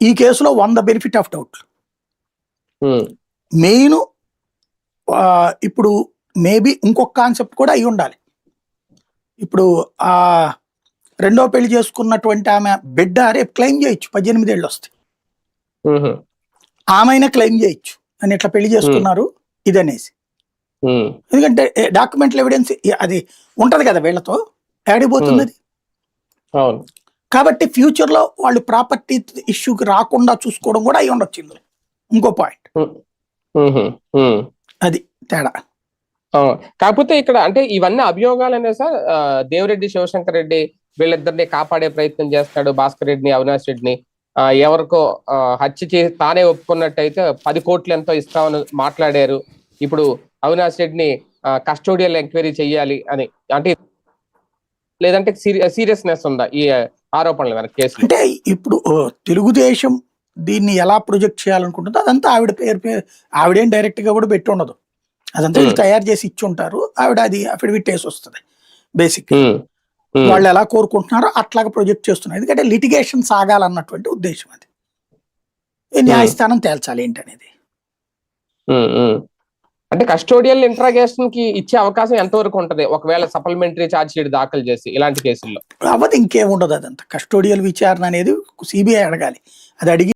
ఈ కేసులో వంద బెనిఫిట్ ఆఫ్ డౌట్ మెయిన్ ఇప్పుడు మేబీ ఇంకొక కాన్సెప్ట్ కూడా అయి ఉండాలి. ఇప్పుడు ఆ రెండో పెళ్ళి చేసుకున్నటువంటి ఆమె బిడ్డ రేపు క్లెయిమ్ చేయొచ్చు పద్దెనిమిది ఏళ్ళు వస్తాయి ఉహు, ఆమె క్లెయిమ్ చేయొచ్చు. అని ఇట్లా పెళ్ళి చేసుకున్నారు? ఇదనేసి. ఉమ్, ఎందుకంటే డాక్యుమెంటల్ ఎవిడెన్స్ అది ఉంటది కదా వీళ్ళతో? అది? అవును. కాబట్టి ఫ్యూచర్లో వాళ్ళు ప్రాపర్టీ ఇష్యూకి రాకుండా చూసుకోవడం కూడా అయి ఉండొచ్చు ఇందులో. ఇంకో పాయింట్. అది తేడా. కాకపోతే ఇక్కడ అంటే ఇవన్నీ అభియోగాలనే సార్ దేవిరెడ్డి శివశంకర్ రెడ్డి వీళ్ళిద్దరిని కాపాడే ప్రయత్నం చేస్తాడు భాస్కర్ రెడ్డిని అవినాష్ రెడ్డిని. ఎవరికో హత్య చేసి తానే ఒప్పుకున్నట్టయితే పది కోట్లు ఎంతో ఇస్తామని మాట్లాడారు. ఇప్పుడు అవినాష్ రెడ్డిని కస్టోడియల్ ఎంక్వైరీ చెయ్యాలి అని. అంటే లేదంటే సీరియస్నెస్ ఉందా? ఈ ఆరోపణల వెనక కేసులో? అంటే ఇప్పుడు తెలుగుదేశం దీన్ని ఎలా ప్రొజెక్ట్ చేయాలనుకుంటుందో అదంతా ఆవిడ పేరు పేరు ఆవిడేం డైరెక్ట్గా కూడా పెట్టి ఉండదు. అదంతా వీళ్ళు. తయారు చేసి ఇచ్చి ఉంటారు. ఆవిడ అది అఫిడవిట్ వేసి వస్తుంది బేసిక్ వాళ్ళు ఎలా కోరుకుంటున్నారో అట్లాగా ప్రొజెక్ట్ చేస్తున్నారు. ఎందుకంటే లిటిగేషన్ సాగాలన్నటువంటి ఉద్దేశం అది. న్యాయస్థానం తేల్చాలి ఏంటనేది. అంటే కస్టోడియల్ ఇంట్రాగేషన్కి ఇచ్చే అవకాశం ఎంతవరకు ఉంటది? ఒకవేళ సప్లిమెంటరీ ఛార్జ్ షీట్ దాఖలు చేసి ఇలాంటి కేసుల్లో. అవ్వదు ఇంకేముండదు అదంతా. కస్టోడియల్ విచారణ అనేది సిబిఐ అడగాలి. అది అడిగి